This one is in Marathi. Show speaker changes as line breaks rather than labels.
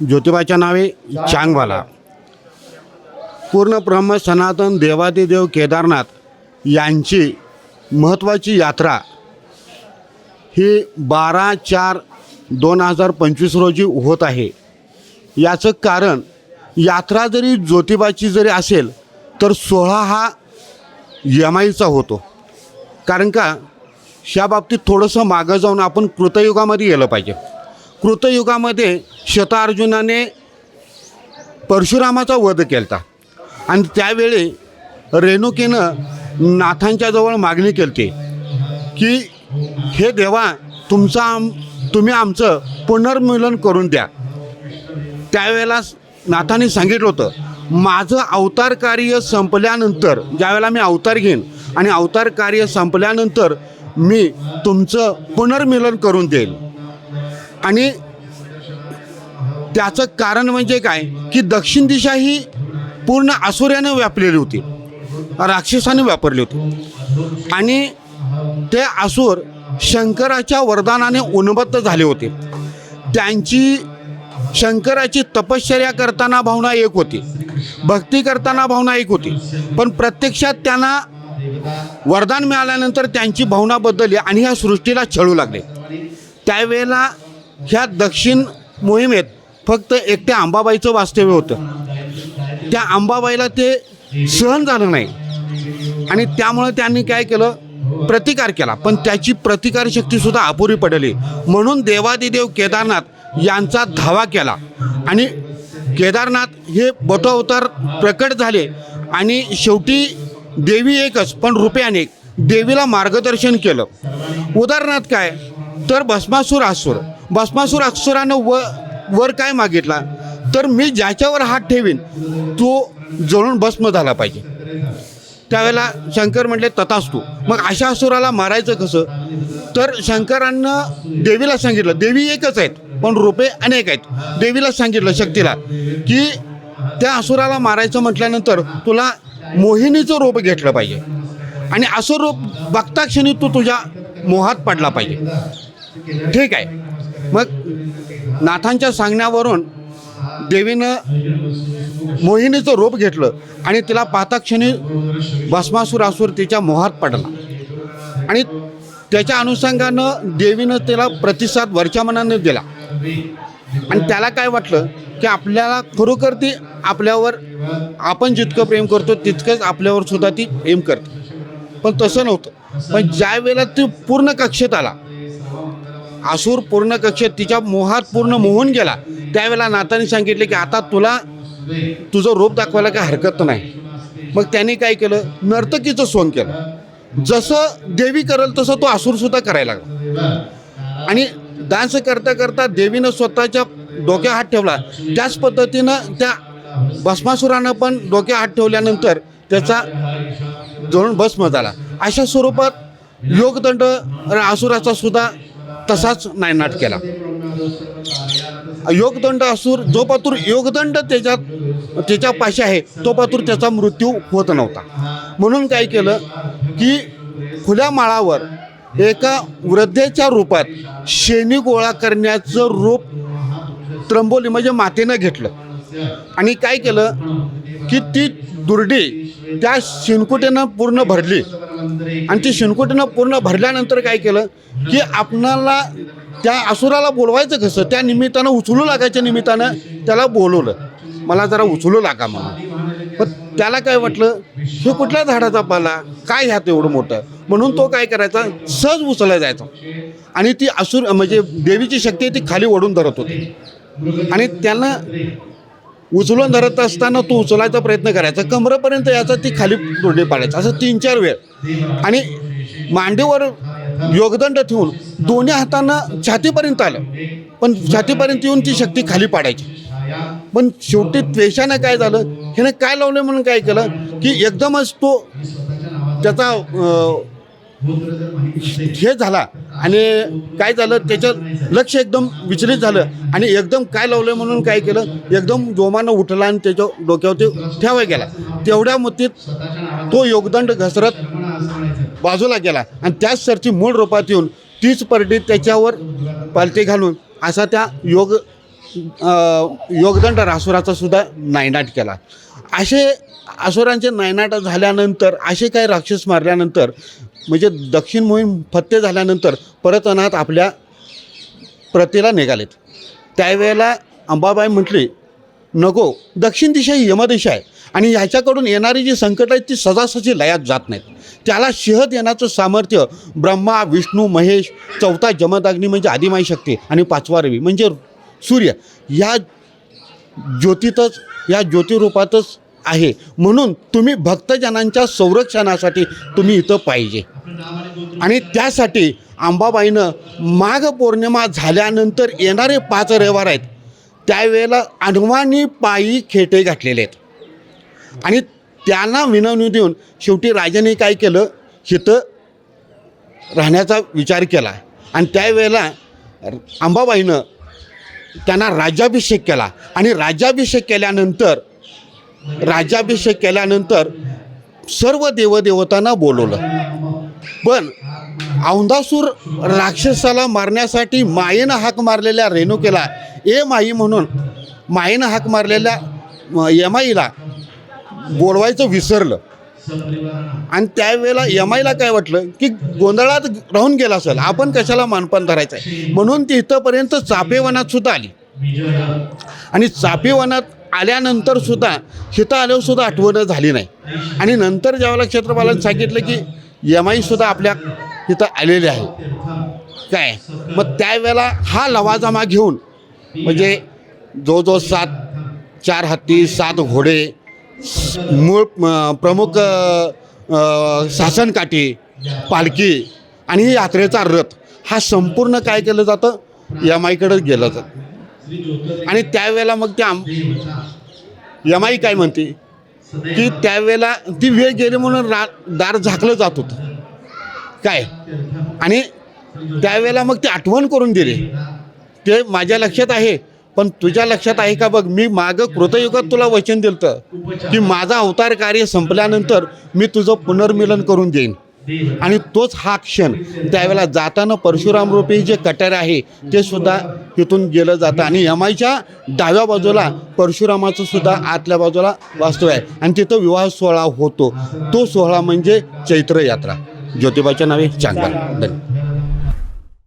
ज्योतिबाच्या नावे चांगवाला. पूर्ण ब्रह्म सनातन देवादिदेव केदारनाथ यांची महत्त्वाची यात्रा ही बारा चार दोन हजार पंचवीस रोजी होत आहे. याचं कारण यात्रा जरी ज्योतिबाची जरी असेल तर सोहळा हा यमाईचा होतो. कारण का ह्या बाबतीत थोडंसं मागं जाऊन आपण कृतयुगामध्ये गेलं पाहिजे. कृतयुगामध्ये शतार्जुनाने परशुरामाचा वध केलता. आणि त्यावेळी रेणुकेनं नाथांच्या जवळ मागणी केली की हे देवा तुमचा आम तुम्ही आमचं पुनर्मिलन करून द्या. त्यावेळेला नाथाने सांगितलं होतं माझं अवतार कार्य संपल्यानंतर ज्यावेळेला मी अवतार घेईन आणि अवतार कार्य संपल्यानंतर मी तुमचं पुनर्मिलन करून देईल आणि त्याचं कारण म्हणजे काय? की दक्षिण दिशा ही पूर्ण आसुऱ्यानं व्यापलेली होती. राक्षसाने वापरली होती. आणि ते आसूर शंकराच्या वरदानाने उन्मत्त झाले होते. त्यांची शंकराची तपश्चर्या करताना भावना एक होती. भक्ती करताना भावना एक होती. पण प्रत्यक्षात त्यांना वरदान मिळाल्यानंतर त्यांची भावना बदलली आणि ह्या सृष्टीला छळू लागले. त्यावेळेला ह्या दक्षिण मोहिमेत फक्त एकट्या अंबाबाईचं वास्तव्य होतं. त्या अंबाबाईला ते सहन झालं नाही. आणि त्यामुळं त्यांनी काय केलं? प्रतिकार केला. पण त्याची प्रतिकार शक्तीसुद्धा अपुरी पडली. म्हणून देवादिदेव केदारनाथ यांचा धावा केला. आणि केदारनाथ हे बटोअवतार प्रकट झाले. आणि शेवटी देवी एकच पण रुपयाने अनेक देवीला मार्गदर्शन केलं. उदाहरणार्थ काय? तर भस्मासूर असुर भस्मासूर असुरानं व वर काय मागितला? तर मी ज्याच्यावर हात ठेवीन तो जळून भस्म झाला पाहिजे. त्यावेळेला शंकर म्हटले तथास्तू. मग अशा असुराला मारायचं कसं? तर शंकरांना देवीला सांगितलं देवी एकच आहेत पण रूपे अनेक आहेत. देवीला सांगितलं शक्तीला की त्या असुराला मारायचं म्हटल्यानंतर तुला मोहिनीचं रूप घेतलं पाहिजे आणि असं रूप बघता क्षणी तू तुझ्या मोहात पडला पाहिजे. ठीक आहे. मग नाथांच्या सांगण्यावरून देवीनं मोहिनीचं रूप घेतलं आणि तिला पाहता क्षणी भस्मासूर असूर तिच्या मोहात पडला. आणि त्याच्या अनुषंगानं देवीनं त्याला प्रतिसाद वरच्या मनानं दिला. आणि त्याला काय वाटलं? की आपल्याला खरोखर ती आपल्यावर आपण जितकं प्रेम करतो तितकंच आपल्यावर सुद्धा ती प्रेम करते. पण तसं नव्हतं. पण ज्या वेळेला ती पूर्ण कक्षेत आला आसूर पूर्ण कक्षेत तिच्या मोहात पूर्ण मोहून गेला. त्यावेळेला नाताने सांगितले की आता तुला तुझं रूप दाखवायला काही हरकत नाही. मग त्याने काय केलं? नर्तकीचं सोंग केलं. जसं देवी करेल तसं तो आसूरसुद्धा करायला लागला. आणि डान्स करता करता देवीनं स्वतःच्या डोक्या हात ठेवला. त्याच पद्धतीनं त्या भस्मासुरानं पण डोक्या हात ठेवल्यानंतर त्याचा जळून भस्म झाला. अशा स्वरूपात योगदंड असुराचा सुद्धा तसाच नायनाट केला. योगदंड असूर जो पातूर योगदंड त्याच्यात त्याच्या पाशी आहे तो पातूर त्याचा मृत्यू होत नव्हता. म्हणून काय केलं की खुल्या माळावर एका वृद्धेच्या रूपात शेणी गोळा करण्याचं रूप त्र्यंबोली म्हणजे मातेनं घेतलं. आणि काय केलं की ती दुर्डी त्या शिनकुटीनं पूर्ण भरली. आणि ती शिनकुटीनं पूर्ण भरल्यानंतर काय केलं की आपणाला त्या असुराला बोलवायचं कसं त्या निमित्तानं उचलू लागायच्या निमित्तानं त्याला बोलवलं. मला जरा उचलू लागा म्हणून. पण त्याला काय वाटलं हे कुठल्या झाडाचा पाला? काय ह्यात एवढं मोठं? म्हणून तो काय करायचा सहज उचलला जायचा. आणि ती असुर म्हणजे देवीची शक्ती ती खाली ओढून धरत होती. आणि त्यानं उचलून धरत असताना तो उचलायचा प्रयत्न करायचा. कमरेपर्यंत याचा ती खाली तोडी पाडायचा. असं तीन चार वेळ. आणि मांडीवर योगदंड ठेवून दोन्ही हातांना छातीपर्यंत आलं. पण छातीपर्यंत येऊन ती शक्ती खाली पाडायची. पण शेवटी त्वेषानं काय झालं? ह्यानं काय लावलं म्हणून काय केलं? की एकदमच तो त्याचा हे झाला. आणि काय झालं? त्याचं लक्ष एकदम विचलित झालं. आणि एकदम काय लावलं म्हणून काय केलं? एकदम जोमानं उठला आणि त्याच्या डोक्यावरती ठेवाय गेला. तेवढ्या मतीत तो योगदंड घसरत बाजूला गेला. आणि त्याच सरची मूळ रूपात येऊन तीच परडी त्याच्यावर पालटी घालून असा त्या योग योगदंड रासुराचा सुद्धा नायनाट केला. असे असुरांचे नायनाट झाल्यानंतर असे काही राक्षस मारल्यानंतर म्हणजे दक्षिण मोहीम फत्ते झाल्यानंतर परत अनाथ आपल्या प्रतीला निघालेत. त्यावेळेला अंबाबाई म्हटली नको दक्षिण दिशा ही यमदिशा आहे आणि ह्याच्याकडून येणारी जी संकट आहेत ती सजासजी लयात जात नाहीत. त्याला सिंह देण्याचं सामर्थ्य ब्रह्मा विष्णू महेश चौथा जमदाग्नी म्हणजे आदिमाई शक्ती आणि पाचवा रवी म्हणजे सूर्य. या ज्योतीतच या ज्योतिरूपातच आहे. म्हणून तुम्ही भक्तजनांच्या संरक्षणासाठी तुम्ही इथं पाहिजे. आणि त्यासाठी अंबाबाईनं माघ पौर्णिमा झाल्यानंतर येणारे पाच रविवार आहेत. त्यावेळेला अडवाणी पायी खेटे घातलेले आहेत. आणि त्यांना विनवणी देऊन शेवटी राजाने काय केलं? इथं राहण्याचा विचार केला. आणि त्यावेळेला अंबाबाईनं त्यांना राज्याभिषेक केला. आणि राज्याभिषेक केल्यानंतर राज्याभिषेक केल्यानंतर सर्व देवदेवतांना बोलवलं. पण औंधासूर राक्षसाला मारण्यासाठी मायेनं हाक मारलेल्या रेणुकेला ए माई म्हणून मायेनं हाक मारलेल्या यमाईला बोलवायचं विसरलं. आणि त्यावेळेला यमाईला काय वाटलं? की गोंधळात राहून गेला असेल आपण कशाला मानपान धरायचं आहे म्हणून ती इथंपर्यंत चापेवनात सुद्धा आली. आणि चापेवनात आल्यानंतर सुद्धा इथं आल्यावर सुद्धा आठवणं झाली नाही. आणि नंतर ज्यावेळेला क्षेत्रपालांनी सांगितलं की यमाईसुद्धा आपल्या इथं आलेले आहे. काय? मग त्यावेळेला हा लवाजमा घेऊन म्हणजे जवळजवळ सात चार हत्ती सात घोडे मूळ प्रमुख सासनकाठी शासनकाठी पालखी आणि यात्रेचा रथ हा संपूर्ण काय केलं जातं? यमाईकडं गेलं जातं. आणि त्यावेळेला मग त्या यमाई काय म्हणते? की त्यावेळेला ती वेळ गेली म्हणून रा दार झाकलं जात होतं. काय? आणि त्यावेळेला मग ती आठवण करून दिली. ते माझ्या लक्षात आहे पण तुझ्या लक्षात आहे का बघ मी मागं कृतयुगात तुला वचन दिलं की माझा अवतार कार्य संपल्यानंतर मी तुझं पुनर्मिलन करून देईन. आणि तोच हा क्षण. त्यावेळेला जाताना परशुराम रूपी जे कटर आहे ते सुद्धा तिथून गेलं जातं. आणि यमाईच्या डाव्या बाजूला परशुरामाचं सुद्धा आतल्या बाजूला वास्तव आहे. आणि तिथं विवाह सोहळा होतो. तो सोहळा म्हणजे चैत्र यात्रा. ज्योतिबाच्या नावे चांगला. धन्यवाद.